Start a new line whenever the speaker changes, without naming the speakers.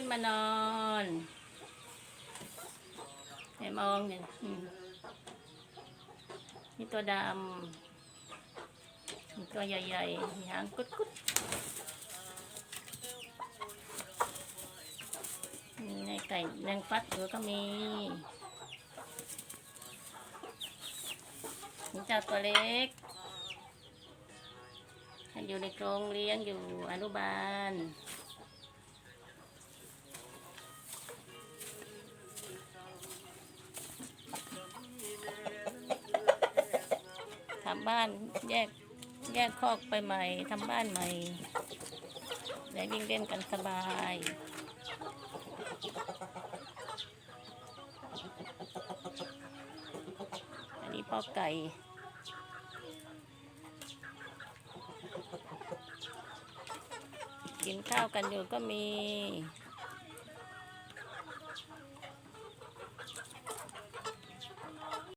ขึ้นมานอนไหนมองเนี่ยอืมนี่ตัวดำมีตัวใหญ่ๆมีหางกุดกุดในไก่แดงฟัดตัวก็มีนี่เจ้าตัวเล็กอยู่ในกรงเลี้ยงอยู่อนุบาล ทำบ้านแยกแยกคอกไปใหม่ทำบ้านใหม่ได้วิ่งเล่นกันสบายอันนี้พ่อไก่กินข้าวกันอยู่ก็มี